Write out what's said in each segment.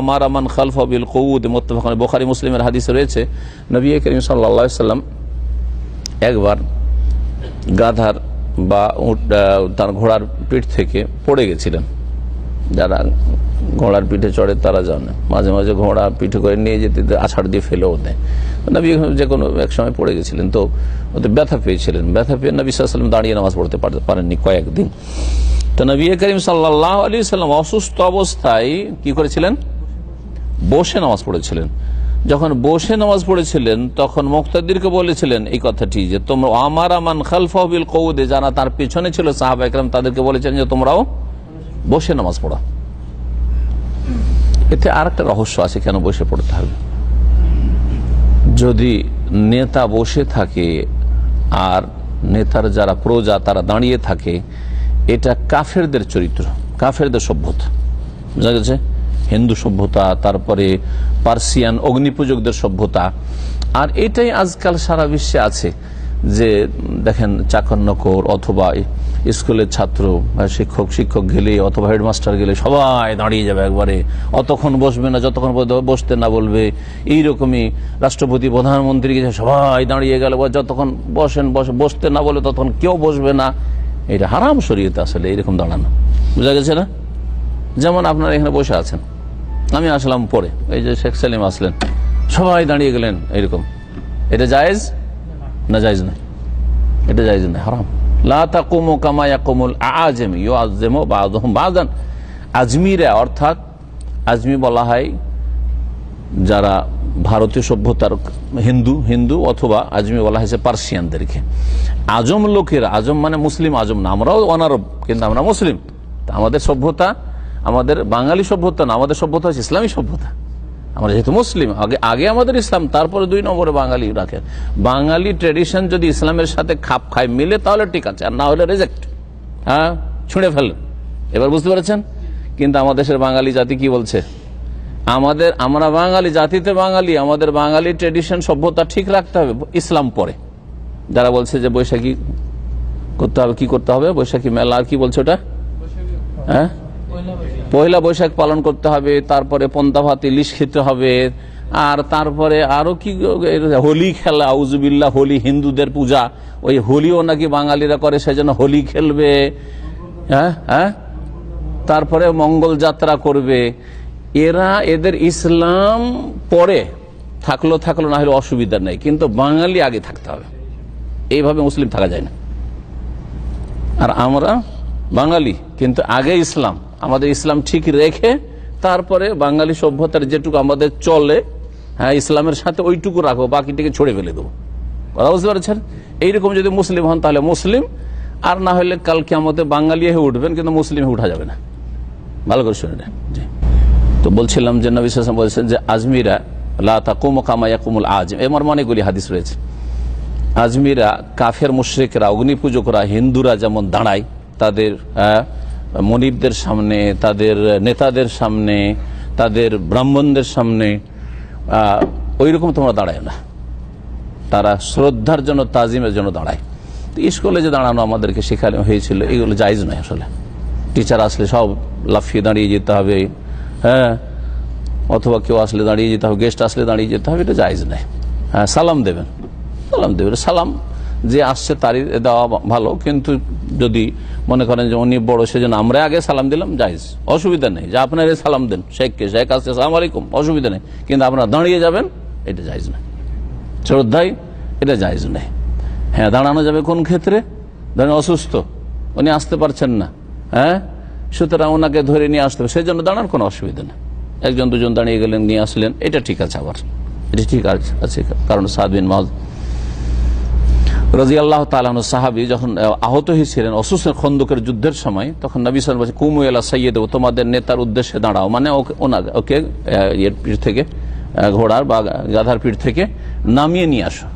আমার আমান খালফ বিল কৌদ মোত্তফান বোখারি মুসলিমের হাদিস রয়েছে, নবী করিম সাল্লা সাল্লাম একবার গাধার বা তার ঘোড়ার পিঠ থেকে পড়ে গেছিলেন। যারা ঘোড়ার পিঠে চড়ে তারা জানে। মাঝে মাঝে ঘোড়া পিঠে করে নিয়ে যেতে আছাড় দিয়ে ফেলেও দেয় নবী যে কোনো এক সময় পড়ে গেছিলেন তো ওতে ব্যথা পেয়েছিলেন। ব্যথা পেয়ে নবী সাল্লাম দাঁড়িয়ে নামাজ পড়তে পার- পারেননি কয়েকদিন। তো নবী করিম সাল্লাহ আলী সাল্লাম অসুস্থ অবস্থায় কি করেছিলেন? বসে নামাজ পড়েছিলেন। যখন বসে নামাজ পড়েছিলেন, তখন মুক্তাদিরকে বলেছিলেন, এই কথাটি যে তোমরা, আমার আমান খালফাবিল কৌদে যারা তার পেছনে ছিল, সাহাবা একরাম তাদেরকে বলেছেন যে তোমরাও বসে নামাজ পড়া। এতে আর একটা রহস্য আছে, কেন বসে পড়তে হবে? যদি নেতা বসে থাকে আর নেতার যারা প্রজা, তারা দাঁড়িয়ে থাকে, এটা কাফেরদের চরিত্র, কাফেরদের সভ্যতা। বুঝা গেছে? হিন্দু সভ্যতা, তারপরে পার্সিয়ান অগ্নিপূজকদের সভ্যতা। আর এটাই আজকাল সারা বিশ্বে আছে। যে দেখেন চাকর নকর অথবা স্কুলের ছাত্র শিক্ষক শিক্ষক গেলে অথবা হেডমাস্টার গেলে সবাই দাঁড়িয়ে যাবে একবারে। অতক্ষণ বসবে না, যতক্ষণ বসতে না বলবে। এইরকমই রাষ্ট্রপতি, প্রধানমন্ত্রী গেছে, সবাই দাঁড়িয়ে গেল। বা যতক্ষণ বসেন, বসে, বসতে না বলে ততক্ষণ কেউ বসবে না। এটা হারাম শরীয়তে আসলে এরকম দাঁড়ানো। বুঝা গেছে না? যেমন আপনারা এখানে বসে আছেন। আমি আসলাম পরে। এই যে শেখ সালিম আসলেন। সবাই দাঁড়িয়ে গেলেন এরকম এটা জায়েজ? না জায়েজ না এটা হারাম। লা তাকুমু কামা ইয়াকুমুল আজমি ইউআযজিমু বাযুহুম বাযান আজমিরা অর্থাৎ, আজমি বলা হয় যারা ভারতীয় সভ্যতার হিন্দু হিন্দু অথবা আজমি বলা হয়েছে পার্সিয়ানদেরকে। আজম লোকের, আজম মানে মুসলিম আজম না, আমরাও অনারব, কিন্তু আমরা মুসলিম। আমাদের সভ্যতা, আমাদের বাঙালি সভ্যতা না, আমাদের সভ্যতা হচ্ছে ইসলামী সভ্যতা। আমরা যেহেতু মুসলিম, আগে আগে আমাদের ইসলাম, তারপরে দুই নম্বরে বাঙালি রাখে। বাঙালি ট্রেডিশন যদি ইসলামের সাথে খাপ খায়, মিলে তাহলে ঠিক আছে, আর না হলে রেজেক্ট হ্যাঁ? ছুঁড়ে ফেলেন এবার বুঝতে পেরেছেন? কিন্তু আমাদের দেশের বাঙালি জাতি কি বলছে? আমাদের, আমরা বাঙালি, জাতিতে বাঙালি, আমাদের বাঙালি ট্রেডিশন সভ্যতা ঠিক রাখতে হবে, ইসলাম পরে। যারা বলছে যে বৈশাখী করতে হবে, কি করতে হবে? বৈশাখী মেলা, আর কি বলছে ওটা? হ্যাঁ? পয়লা বৈশাখ পালন করতে হবে, তারপরে পন্তা ভাত ইলিশ খেতে হবে, আর তারপরে আরও কি হোলি খেলা আউজুবিল্লা হোলি, হিন্দুদের পূজা, ওই হোলিও নাকি বাঙালিরা করে সেজন্য হোলি খেলবে হ্যাঁ হ্যাঁ? তারপরে মঙ্গল যাত্রা করবে। এরা, এদের ইসলাম পরে, থাকল থাকল না হলে অসুবিধা নেই, কিন্তু বাঙালি আগে থাকতে হবে। এইভাবে মুসলিম থাকা যায় না। আর আমরা বাঙালি, কিন্তু আগে ইসলাম। আমাদের ইসলাম ঠিক রেখে তারপরে বাঙালি সভ্যতার যেটুকু আমাদের চলে হ্যাঁ ইসলামের সাথে ওইটুকু রাখব, বাকিটিকে ছড়ে ফেলে দেবো। কথা বুঝতে পারছেন? এইরকম যদি মুসলিম হন তাহলে মুসলিম, আর না হলে কালকে আমাদের বাঙালি হয়ে উঠবেন, কিন্তু মুসলিম হয়ে উঠা যাবে না। ভালো করে শুনে জি। তো বলছিলাম যে নবী সাল্লাম বলছেন যে, আজমিরা লা তাকুম কামায়া কুমুল আজম। এমন অনেকগুলি হাদিস রয়েছে। আজমিরা কাফের মুশ্রিকরা, অগ্নিপূজকরা, হিন্দুরা যেমন দাঁড়ায়, তাদের মনিবদের সামনে, তাদের নেতাদের সামনে, তাদের ব্রাহ্মণদের সামনে ওই রকম তোমরা দাঁড়ায় না। তারা শ্রদ্ধার জন্য, তাজিমের জন্য দাঁড়ায়। তো স্কুলে যে দাঁড়ানো আমাদেরকে শেখানো হয়েছিল, এগুলো জায়জ নয় আসলে। টিচার আসলে সব লাফিয়ে দাঁড়িয়ে যেতে হবে হ্যাঁ? অথবা কেউ আসলে দাঁড়িয়ে যেতে হবে, গেস্ট আসলে দাঁড়িয়ে যেতে হবে, এটা জায়জ নয়। হ্যাঁ সালাম দেবেন। সালাম দেবেন, সালাম যে আসছে তারই দেওয়া ভালো, কিন্তু যদি মনে করেন যে উনি বড় সেজন্য আমরা আগে সালাম দিলাম, জায়জ। অসুবিধা নেই। যে আপনার সালাম দেন শেখকে শেখ আসছে সালাম আলাইকুম, অসুবিধা নেই। কিন্তু আপনারা দাঁড়িয়ে যাবেন, এটা জায়জ না শ্রদ্ধাই এটা জায়জ নেই হ্যাঁ দাঁড়ানো যাবে কোন ক্ষেত্রে? ধরেন অসুস্থ, উনি আসতে পারছেন না হ্যাঁ? সুতরাং ওনাকে ধরে নিয়ে আসতে হবে। সেই জন্য দাঁড়ানোর কোনো অসুবিধা নেই। একজন দুজন দাঁড়িয়ে গেলেন, নিয়ে আসলেন, এটা ঠিক আছে আবার। এটা ঠিক আছে আছে কারণ সাদবিন মাহ রাজি আল্লাহ তালানো সাহাবি যখন আহত হয়েছিলেন অসুস্থ খন্দকের যুদ্ধের সময়, তখন নবী সাল বলছে কুমু এলা সাইয়ে দেবো তোমাদের নেতার উদ্দেশ্যে দাঁড়াও। মানে ওকে ইয়ের পিঠ থেকে ঘোড়ার বা গাধার পিঠ থেকে নামিয়ে নিয়ে আসো।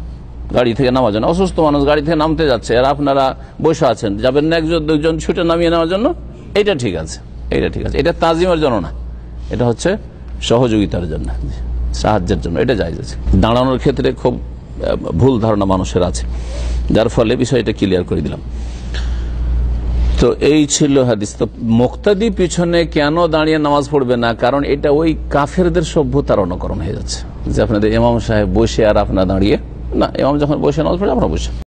গাড়ি থেকে নামার জন্য। অসুস্থ মানুষ গাড়ি থেকে নামতে যাচ্ছে। আর আপনারা বসে আছেন। যাবেন না একজন দুজন ছুটে নামিয়ে নেওয়ার জন্য? এটা ঠিক আছে। এটা ঠিক আছে। এটা তাজিমের জন্য না। এটা হচ্ছে সহযোগিতার জন্য, সাহায্যের জন্য। এটা যাই যাচ্ছে দাঁড়ানোর ক্ষেত্রে খুব ভুল ধারণা মানুষের আছে। যার ফলে বিষয়টা ক্লিয়ার করে দিলাম। তো এই ছিল হাদিস। তো মুক্তাদি পিছনে কেন দাঁড়িয়ে নামাজ পড়বে না? কারণ এটা ওই কাফেরদের সভ্যতার অনুকরণ হয়ে যাচ্ছে। যে আপনাদের ইমাম সাহেব বসে আর আপনার দাঁড়িয়ে না, ইমাম যখন বসে নামাজ পড়ে আমরা বসে